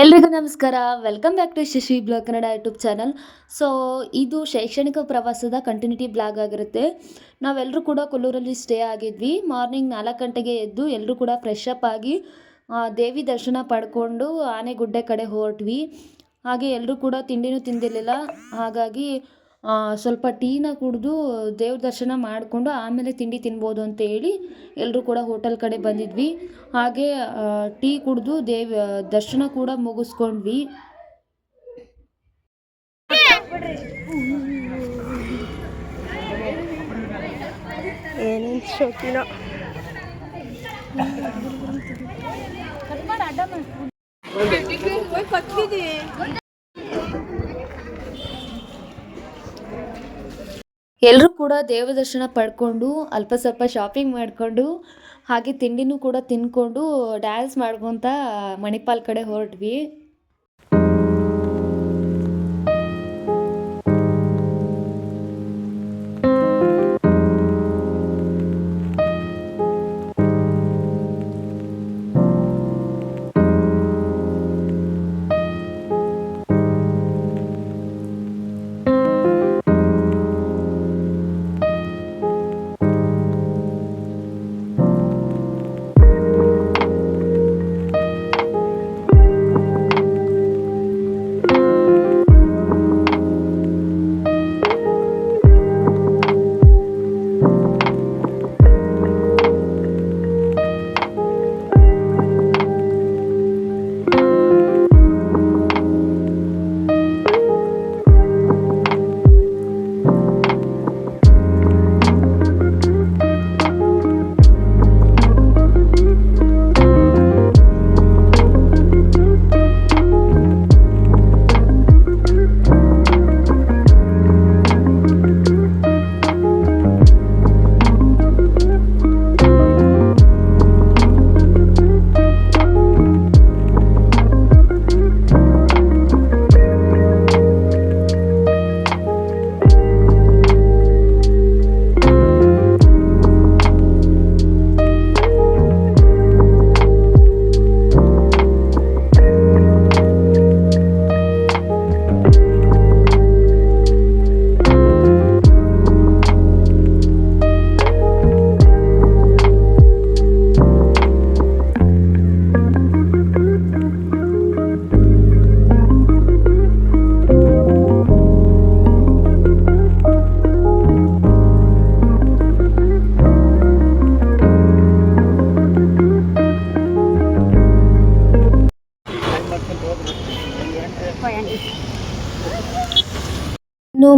ಎಲ್ರಿಗೂ ನಮಸ್ಕಾರ. Welcome back to Shashi blog Kannada YouTube channel so ಇದು ಶೈಕ್ಷಣಿಕ ಪ್ರವಾಸದ ಕಂಟಿನ್ಯೂಟಿ ಬ್ಲಾಗ್ ಆಗಿರುತ್ತೆ. ನಾವೆಲ್ಲರೂ ಕೂಡ ಕೊಲ್ಲೂರಲ್ಲಿ ಸ್ಟೇ ಆಗಿದ್ವಿ. ಮಾರ್ನಿಂಗ್ ನಾಲ್ಕು ಗಂಟೆಗೆ ಎದ್ದು ಎಲ್ಲರೂ ಕೂಡ ಫ್ರೆಶ್ ಅಪ್ ಆಗಿ ದೇವಿ ದರ್ಶನ ಪಡ್ಕೊಂಡು ಆನೆಗುಡ್ಡೆ ಕಡೆ ಹೊರಟ್ವಿ. ಹಾಗೆ ಎಲ್ಲರೂ ಕೂಡ ತಿಂಡಿನೂ ತಿಂದಿರಲಿಲ್ಲ. ಹಾಗಾಗಿ ಸ್ವಲ್ಪ ಟೀನ ಕುಡಿದು ದೇವ್ರ ದರ್ಶನ ಮಾಡಿಕೊಂಡು ಆಮೇಲೆ ತಿಂಡಿ ತಿನ್ಬೋದು ಅಂತ ಹೇಳಿ ಎಲ್ಲರೂ ಕೂಡ ಹೋಟೆಲ್ ಕಡೆ ಬಂದಿದ್ವಿ. ಹಾಗೆ ಟೀ ಕುಡಿದು ದೇವ್ ದರ್ಶನ ಕೂಡ ಮುಗಿಸ್ಕೊಂಡ್ವಿ. ಏನೇನು ಶೋಕಿನೋ. ಎಲ್ಲರೂ ಕೂಡ ದೇವ ದರ್ಶನ ಪಡ್ಕೊಂಡು ಅಲ್ಪ ಸ್ವಲ್ಪ ಶಾಪಿಂಗ್ ಮಾಡಿಕೊಂಡು, ಹಾಗೆ ತಿಂಡಿನೂ ಕೂಡ ತಿನ್ಕೊಂಡು ಡ್ಯಾನ್ಸ್ ಮಾಡ್ಕೊತ ಮಣಿಪಾಲ್ ಕಡೆ ಹೊರಟ್ವಿ.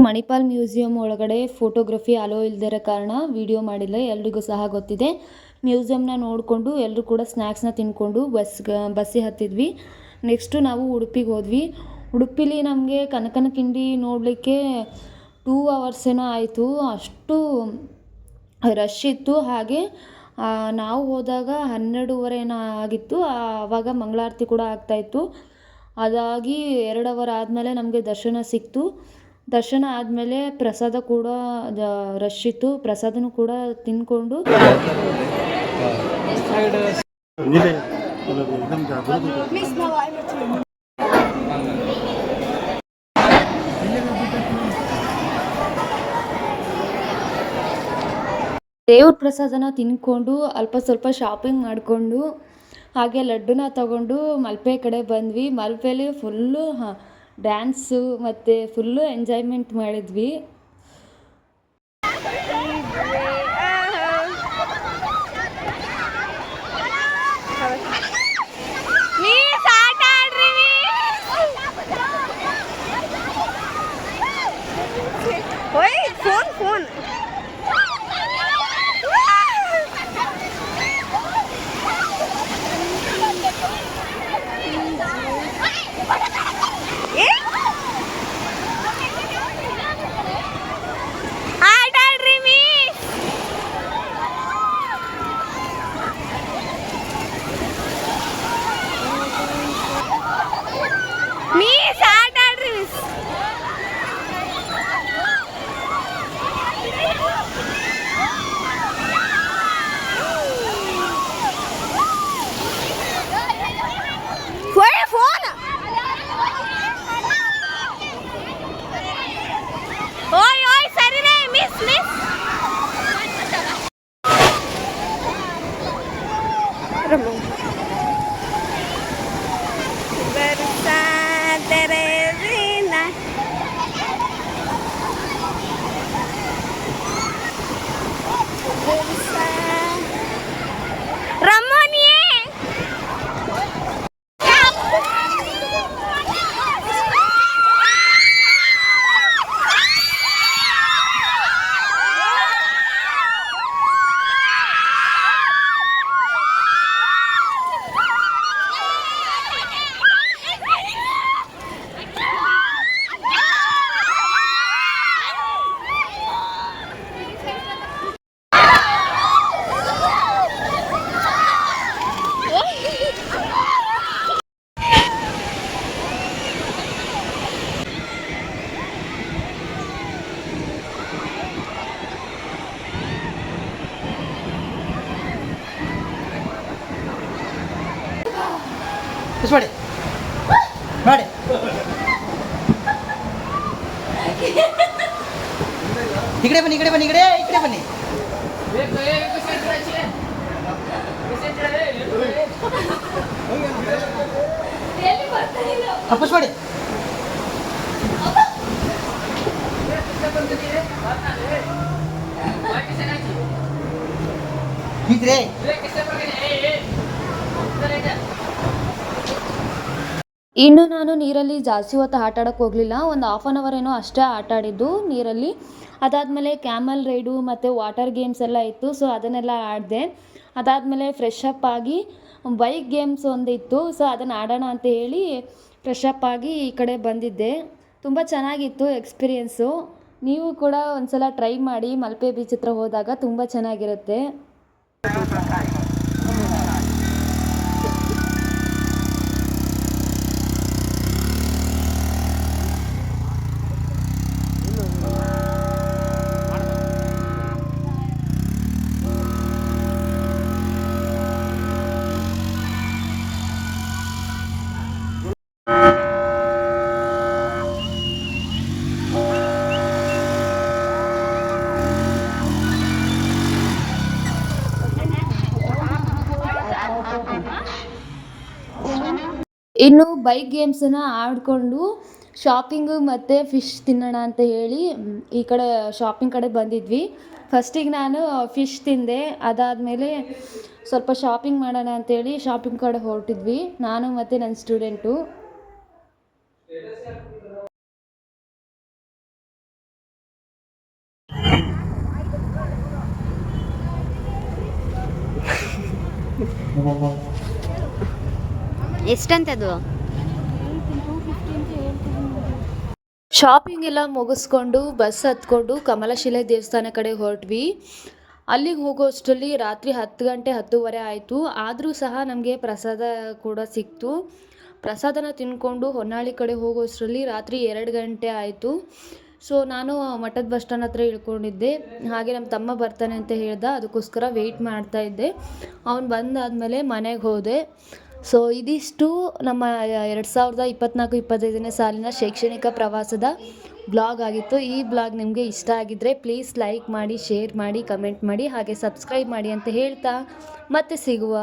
ಮಣಿಪಾಲ್ ಮ್ಯೂಸಿಯಂ ಒಳಗಡೆ ಫೋಟೋಗ್ರಫಿ ಅಲೋ ಇಲ್ದಿರೋ ಕಾರಣ ವಿಡಿಯೋ ಮಾಡಿಲ್ಲ, ಎಲ್ರಿಗೂ ಸಹ ಗೊತ್ತಿದೆ. ಮ್ಯೂಸಿಯಮ್ನ ನೋಡಿಕೊಂಡು ಎಲ್ಲರೂ ಕೂಡ ಸ್ನ್ಯಾಕ್ಸ್ನ ತಿನ್ಕೊಂಡು ಬಸ್ ಬಸ್ಸಿಗೆ ಹತ್ತಿದ್ವಿ. ನೆಕ್ಸ್ಟು ನಾವು ಉಡುಪಿಗೆ ಹೋದ್ವಿ. ಉಡುಪಿಲಿ ನಮಗೆ ಕನಕನ ಕಿಂಡಿ ನೋಡಲಿಕ್ಕೆ ಟೂ ಅವರ್ಸ್ ಏನೋ ಆಯಿತು. ಅಷ್ಟು ರಶ್ ಇತ್ತು. ಹಾಗೆ ನಾವು ಹೋದಾಗ ಹನ್ನೆರಡೂವರೆ ಏನೋ ಆಗಿತ್ತು. ಆವಾಗ ಮಂಗಳಾರತಿ ಕೂಡ ಆಗ್ತಾಯಿತ್ತು ಅದಾಗಿ ಎರಡು ಅವರ್ ಆದಮೇಲೆ ನಮಗೆ ದರ್ಶನ ಸಿಕ್ತು. ದರ್ಶನ ಆದಮೇಲೆ ಪ್ರಸಾದ ಕೂಡ ರಶ್ ಇತ್ತು. ಪ್ರಸಾದನೂ ಕೂಡ ತಿನ್ಕೊಂಡು. ದೇವ್ರ ಪ್ರಸಾದನ ತಿಂದ್ಕೊಂಡು ಅಲ್ಪ ಸ್ವಲ್ಪ ಶಾಪಿಂಗ್ ಮಾಡಿಕೊಂಡು, ಹಾಗೆ ಲಡ್ಡುನ ತಗೊಂಡು ಮಲ್ಪೆ ಕಡೆ ಬಂದ್ವಿ. ಮಲ್ಪೆಲಿ ಫುಲ್ಲು ಹಾಂ ಡ್ಯಾನ್ಸು ಮತ್ತು ಫುಲ್ಲು ಎಂಜಾಯ್ಮೆಂಟ್ ಮಾಡಿದ್ವಿ. ಪುಷ್ ಮಾಡಿ ಮಾಡಿ ಈ ಕಡೆ ಬನ್ನಿ ಈ ಕಡೆ ಬನ್ನಿ ಈ ಕಡೆ ಈ ಕಡೆ ಬನ್ನಿ ಪುಷ್ ಮಾಡಿ. ಇದ್ರೆ ಇನ್ನು ನಾನು ನೀರಲ್ಲಿ ಜಾಸ್ತಿ ಹೊತ್ತು ಆಟ ಆಡೋಕ್ಕೆ ಹೋಗಲಿಲ್ಲ. ಒಂದು ಹಾಫ್ ಆನ್ ಅವರ್ ಏನೋ ಅಷ್ಟೇ ಆಟ ಆಡಿದ್ದು ನೀರಲ್ಲಿ. ಅದಾದಮೇಲೆ ಕ್ಯಾಮಲ್ ರೈಡು ಮತ್ತು ವಾಟರ್ ಗೇಮ್ಸ್ ಎಲ್ಲ ಇತ್ತು ಸೊ ಅದನ್ನೆಲ್ಲ ಆಡಿದೆ. ಅದಾದಮೇಲೆ ಫ್ರೆಶ್ ಅಪ್ ಆಗಿ ಬೈಕ್ ಗೇಮ್ಸ್ ಒಂದಿತ್ತು ಸೊ ಅದನ್ನು ಆಡೋಣ ಅಂತ ಹೇಳಿ ಫ್ರೆಶ್ ಅಪ್ ಆಗಿ ಈ ಕಡೆ ಬಂದಿದ್ದೆ. ತುಂಬ ಚೆನ್ನಾಗಿತ್ತು ಎಕ್ಸ್ಪೀರಿಯೆನ್ಸು ನೀವು ಕೂಡ ಒಂದ್ಸಲ ಟ್ರೈ ಮಾಡಿ ಮಲ್ಪೆ ಬೀಚ್ ಹತ್ರ ಹೋದಾಗ ತುಂಬ ಚೆನ್ನಾಗಿರುತ್ತೆ. ಇನ್ನು ಬೈಕ್ ಗೇಮ್ಸನ್ನು ಆಡಿಕೊಂಡು ಶಾಪಿಂಗು ಮತ್ತು ಫಿಶ್ ತಿನ್ನೋಣ ಅಂತ ಹೇಳಿ ಈ ಕಡೆ ಶಾಪಿಂಗ್ ಕಡೆ ಬಂದಿದ್ವಿ. ಫಸ್ಟಿಗೆ ನಾನು ಫಿಶ್ ತಿಂದೆ, ಅದಾದಮೇಲೆ ಸ್ವಲ್ಪ ಶಾಪಿಂಗ್ ಮಾಡೋಣ ಅಂತೇಳಿ ಶಾಪಿಂಗ್ ಕಡೆ ಹೊರಟಿದ್ವಿ. ನಾನು ಮತ್ತು ನನ್ನ ಸ್ಟೂಡೆಂಟು ಎಷ್ಟಂತದು? ಶಾಪಿಂಗ್ ಎಲ್ಲ ಮುಗಿಸ್ಕೊಂಡು ಬಸ್ ಹತ್ಕೊಂಡು ಕಮಲಶಿಲೆ ದೇವಸ್ಥಾನ ಕಡೆ ಹೊರಟ್ವಿ. ಅಲ್ಲಿಗೆ ಹೋಗೋ ಅಷ್ಟರಲ್ಲಿ ರಾತ್ರಿ ಹತ್ತು ಗಂಟೆ ಹತ್ತುವರೆ ಆಯಿತು. ಆದರೂ ಸಹ ನಮಗೆ ಪ್ರಸಾದ ಕೂಡ ಸಿಕ್ತು. ಪ್ರಸಾದನ ತಿನ್ಕೊಂಡು ಹೊನ್ನಾಳಿ ಕಡೆ ಹೋಗೋ ಅಷ್ಟರಲ್ಲಿ ರಾತ್ರಿ ಎರಡು ಗಂಟೆ ಆಯಿತು. ಸೊ ನಾನು ಮಠದ ಬಸ್ ಸ್ಟ್ಯಾಂಡ್ ಹತ್ರ ಇಳ್ಕೊಂಡಿದ್ದೆ. ಹಾಗೆ ನಮ್ಮ ತಮ್ಮ ಬರ್ತಾನೆ ಅಂತ ಹೇಳ್ದ. ಅದಕ್ಕೋಸ್ಕರ ವೆಯ್ಟ್ ಮಾಡ್ತಾ ಇದ್ದೆ. ಅವ್ನು ಬಂದಾದಮೇಲೆ ಮನೆಗೆ ಹೋದೆ. ಸೊ ಇದಿಷ್ಟು ನಮ್ಮ ಎರಡು ಸಾವಿರದ ಇಪ್ಪತ್ತ್ನಾಲ್ಕು ಇಪ್ಪತ್ತೈದನೇ ಸಾಲಿನ ಶೈಕ್ಷಣಿಕ ಪ್ರವಾಸದ ಬ್ಲಾಗ್ ಆಗಿತ್ತು. ಈ ಬ್ಲಾಗ್ ನಿಮಗೆ ಇಷ್ಟ ಆಗಿದ್ದರೆ ಪ್ಲೀಸ್ ಲೈಕ್ ಮಾಡಿ, ಶೇರ್ ಮಾಡಿ, ಕಮೆಂಟ್ ಮಾಡಿ, ಹಾಗೆ ಸಬ್ಸ್ಕ್ರೈಬ್ ಮಾಡಿ ಅಂತ ಹೇಳ್ತಾ ಮತ್ತೆ ಸಿಗುವ.